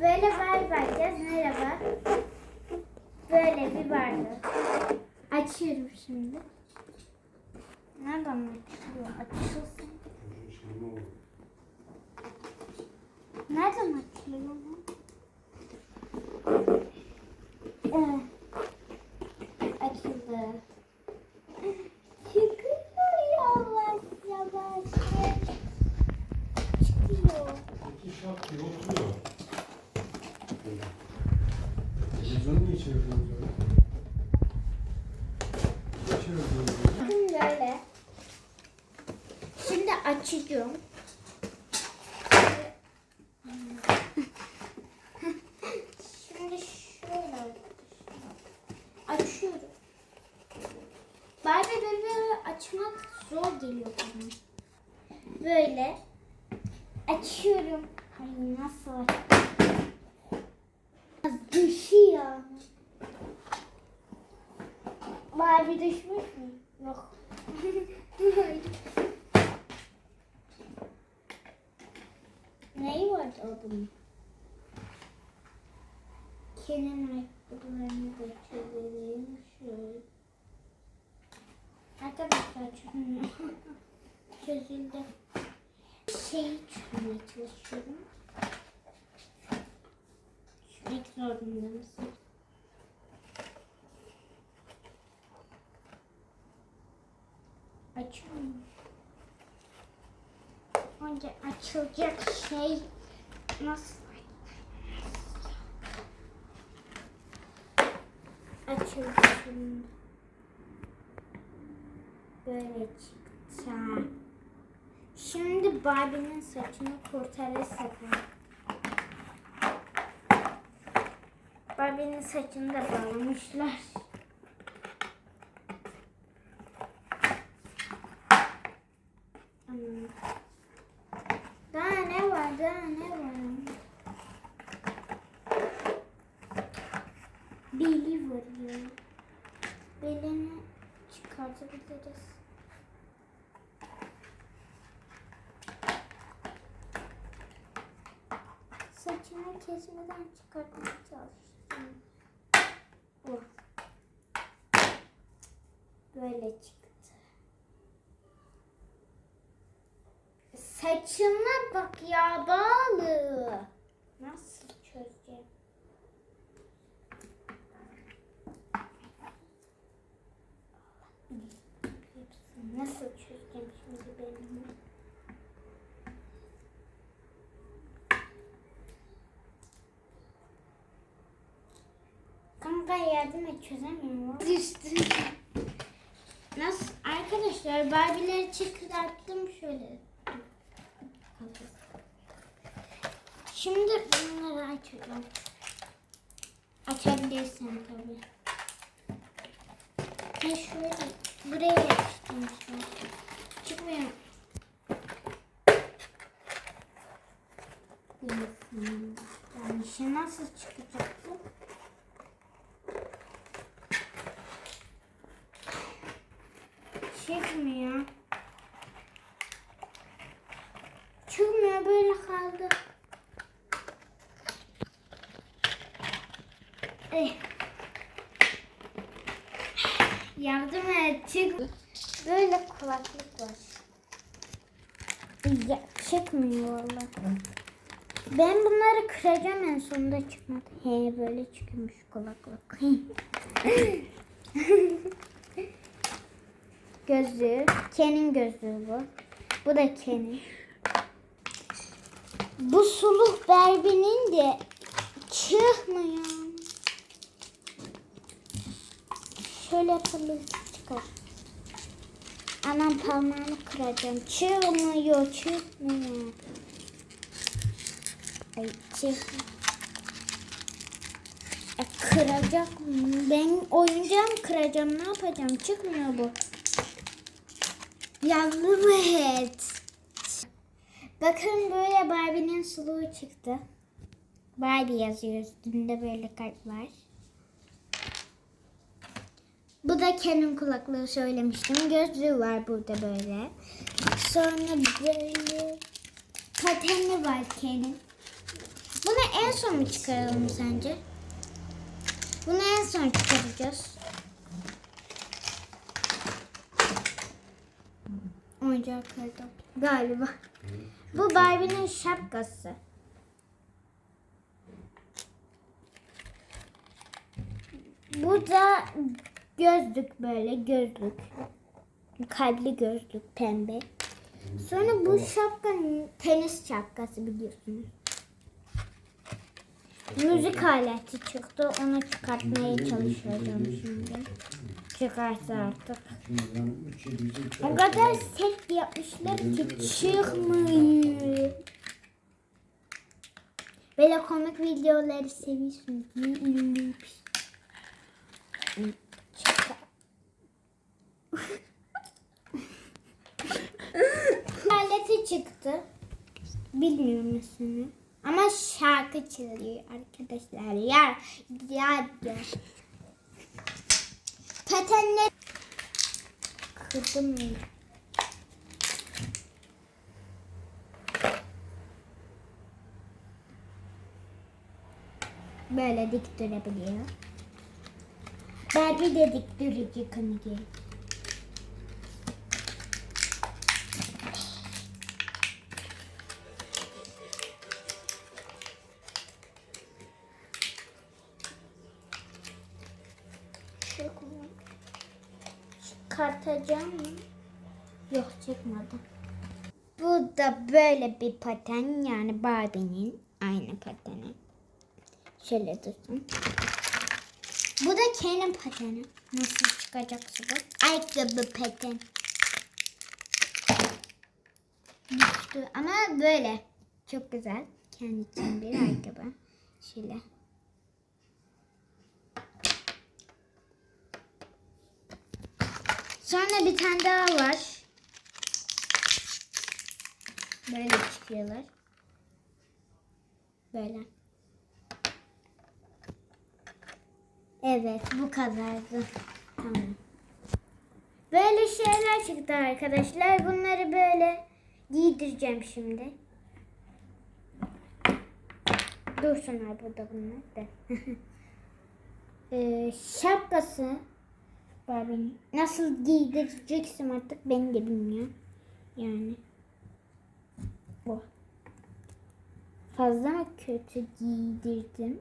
Böyle bay bakacağız. Merhaba. Böyle bir bardak. Açıyorum şimdi. Nereden açılıyor? Açılsın. Nereden açılıyor bu? Evet. Açıldı. Çıkıyor yavaş yavaş. Çıkıyor. İki şap gibi oturuyor. Televizyonu niye çeviriyorsunuz öyle? Niye çeviriyorsunuz öyle? Bakın böyle. Şimdi açacağım. Şimdi şöyle açıyorum. Barbie bebeği açmak zor geliyor bana. Böyle açıyorum. Ay nasıl aç? Düşüyor. Barbie düşmüş mü? Yok. Neyi vardı adamın? Kenan ayakkabılarını çevireyim şöyle. Arkadaşlar. Çözüldü. Şeyi çözmeye çalışıyorum. Çözmek zorunda mısın? Açıyorum. Önce açılacak şey nasıl? Açıldı şimdi. Böyle çıktı. Şimdi Barbie'nin saçını kurtarırsak. Barbie'nin saçını da bağlamışlar. Daha ne var? Daha ne var? Beli ya. Belini çıkartabiliriz. Saçını kesmeden çıkartmaya çalıştım. Bu. Böyle çıktı. Saçına bak ya bağlı. Nasıl çözeceğim? Hepsini Nasıl çözeceğim şimdi ben bunu? Kanka yardım et çözemiyorum. Düştü. Nasıl? Arkadaşlar Barbie'leri çıkarttım şöyle. Şimdi bunları açıyorum. Açabilirsin tabii. Ha şöyle buraya yapıştım. Çıkmıyor. Yani işe nasıl çıkacak bu? Çıkmıyor. Çıkmıyor böyle kaldı. Eh. Yardım et çık. Böyle kulaklık var. Ya, çıkmıyor valla. Ben bunları kıracağım en sonunda çıkmadı. He böyle çıkmış kulaklık. Gözlüğü. Ken'in gözlüğü bu. Bu da Ken'in. Bu suluk Barbie'nin de çıkmıyor. Şöyle yapalım. Çıkar. Anam parmağını kıracağım. Çıkmıyor, çıkmıyor. Ay çık. E, kıracak mı? Ben oyuncağım kıracağım. Ne yapacağım? Çıkmıyor bu. Yardım et. Bakın böyle Barbie'nin suluğu çıktı. Barbie yazıyor üstünde böyle kalp var. Bu da Ken'in kulaklığı söylemiştim. Gözlüğü var burada böyle. Sonra böyle patenli var. Bu Bunu en son mu çıkaralım sence? Bunu en son çıkaracağız. Oyuncaklardan galiba. Bu Barbie'nin şapkası. Bu da gözlük böyle gözlük. Kalpli gözlük pembe. Sonra bu şapkanın tenis şapkası biliyorsunuz. Müzik aleti çıktı. Onu çıkartmaya çalışacağım şimdi. Çıkarsa artık. O kadar sert yapmışlar ki çıkmıyor. Böyle komik videoları seviyorsunuz. Çıkar. Aleti çıktı. Bilmiyorum ismini. Ama şarkı çalıyor arkadaşlar. Ya ya ya. Patenler kırdım? Böyle dik durabiliyor. Barbie de dik durucu kanı Çıkartacağım mı? Yok çıkmadı. Bu da böyle bir paten yani Barbie'nin aynı pateni. Şöyle dursun. Bu da Ken'in pateni. Nasıl çıkacaksa bu? Ayakkabı paten. Düştü ama böyle. Çok güzel. Kendi için bir ayakkabı. Şöyle. Sonra bir tane daha var. Böyle çıkıyorlar. Böyle. Evet bu kadardı. Tamam. Böyle şeyler çıktı arkadaşlar. Bunları böyle giydireceğim şimdi. Dursunlar burada bunlar da. ee, şapkası Barbie'nin. Nasıl giydireceksin artık ben de bilmiyorum. Yani. Bu. Fazla mı kötü giydirdim?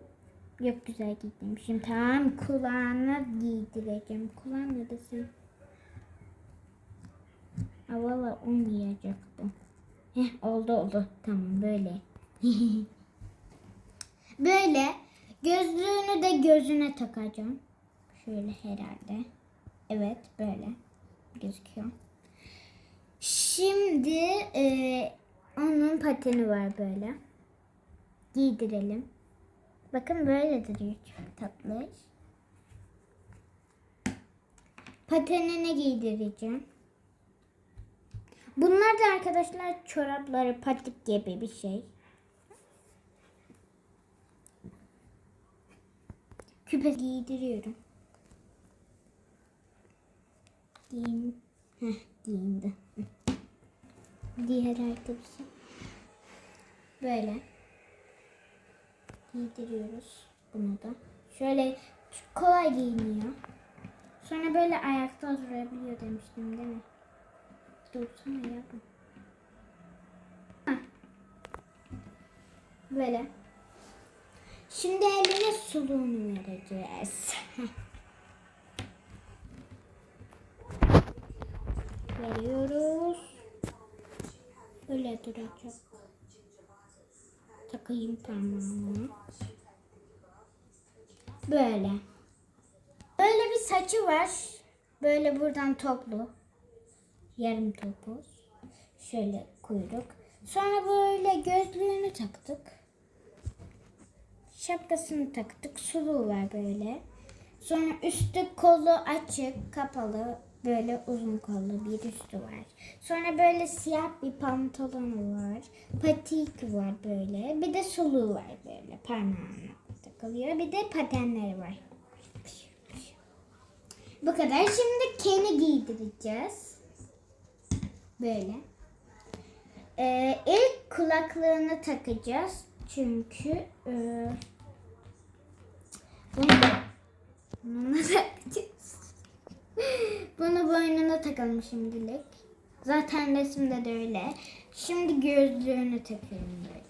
Yok güzel giydirmişim. Tamam kulağına giydireceğim. Kulağın neresi? Aa, valla olmayacaktı. Heh, oldu oldu. Tamam böyle. böyle. Gözlüğünü de gözüne takacağım. Şöyle herhalde. Evet böyle gözüküyor. Şimdi e, onun pateni var böyle. Giydirelim. Bakın böyle duruyor çok tatlı. Patenini giydireceğim. Bunlar da arkadaşlar çorapları patik gibi bir şey. Küpe giydiriyorum. Giyin. Heh, giyindi. Diğer ayakkabısı. Böyle. Giydiriyoruz bunu da. Şöyle kolay giyiniyor. Sonra böyle ayakta durabiliyor demiştim değil mi? Dursana ya bu. Heh. Böyle. Şimdi eline suluğunu vereceğiz. Veriyoruz. Böyle duracak. Takayım parmağımı. Böyle. Böyle bir saçı var. Böyle buradan toplu. Yarım topuz. Şöyle kuyruk. Sonra böyle gözlüğünü taktık. Şapkasını taktık. Suluğu var böyle. Sonra üstü kolu açık, kapalı, böyle uzun kollu bir üstü var. Sonra böyle siyah bir pantolonu var. Patik var böyle. Bir de suluğu var böyle parmağına takılıyor. Bir de patenleri var. Bu kadar. Şimdi Ken'i giydireceğiz. Böyle. Ee, ilk kulaklığını takacağız. Çünkü Ee, bunu Bunu takacağız. Bunu boynuna takalım şimdilik. Zaten resimde de öyle. Şimdi gözlüğünü takıyorum böyle.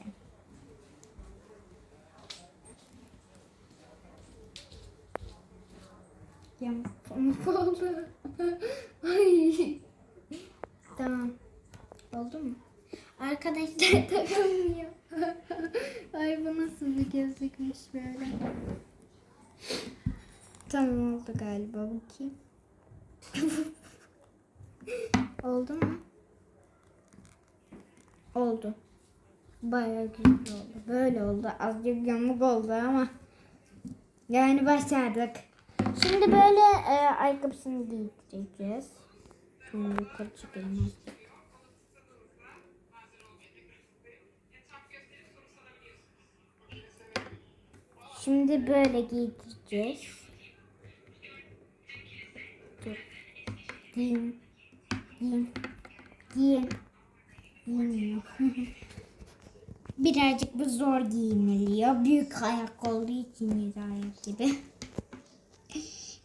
Yamuk oldu. Ay. Tamam. Oldu mu? Arkadaşlar takamıyor. Ay bu nasıl bir gözlükmüş böyle. Tamam oldu galiba bakayım. Oldu mu? Oldu. Bayağı güzel oldu. Böyle oldu. Azıcık yamuk oldu ama. Yani başardık. Şimdi böyle e, ayakkabısını giydireceğiz. Şimdi yukarı azıcık. Şimdi böyle giydireceğiz. Dur. Giyin. Giyin. Giyin. Giyinmiyor. Birazcık bu zor giyiniliyor. Büyük ayak olduğu için bir ayak gibi.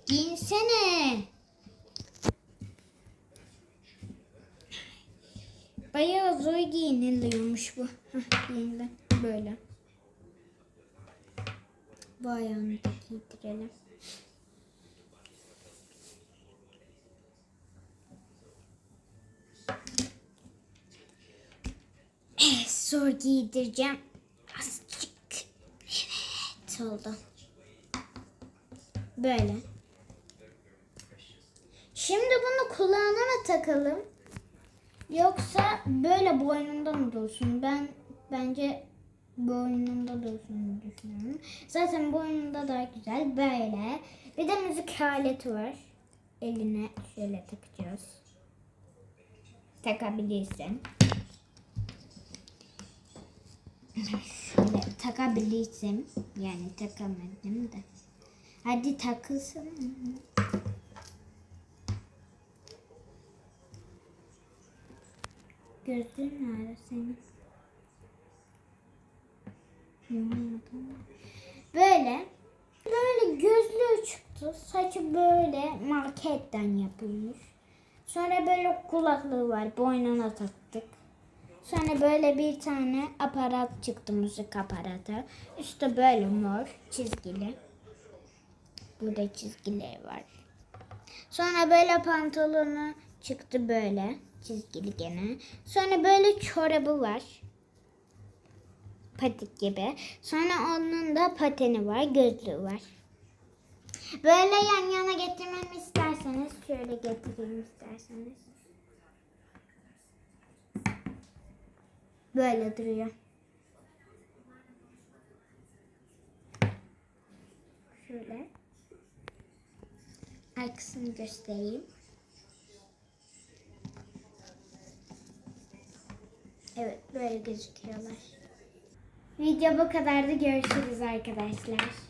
Giyinsene. Bayağı zor giyiniliyormuş bu. Böyle. Bu ayağını da giydirelim. Evet, zor giydireceğim. Azıcık. Evet, oldu. Böyle. Şimdi bunu kulağına mı takalım? Yoksa böyle boynunda mı dursun? Ben bence boynunda dursun düşünüyorum. Zaten boynunda daha güzel. Böyle. Bir de müzik aleti var. Eline şöyle takacağız. Takabilirsin. Şöyle takabilirsin. Yani takamadım da. Hadi takılsın. Gözlüğün nerede senin? Böyle. Böyle gözlüğü çıktı. Saçı böyle marketten yapılmış. Sonra böyle kulaklığı var. Boynuna taktık. Sonra böyle bir tane aparat çıktı. Müzik aparatı. Üstü böyle mor çizgili. Burada çizgileri var. Sonra böyle pantolonu çıktı böyle çizgili gene. Sonra böyle çorabı var. Patik gibi. Sonra onun da pateni var, gözlüğü var. Böyle yan yana getirmemi isterseniz şöyle getireyim isterseniz. Böyle duruyor. Şöyle. Arkasını göstereyim. Evet böyle gözüküyorlar. Video bu kadardı. Görüşürüz arkadaşlar.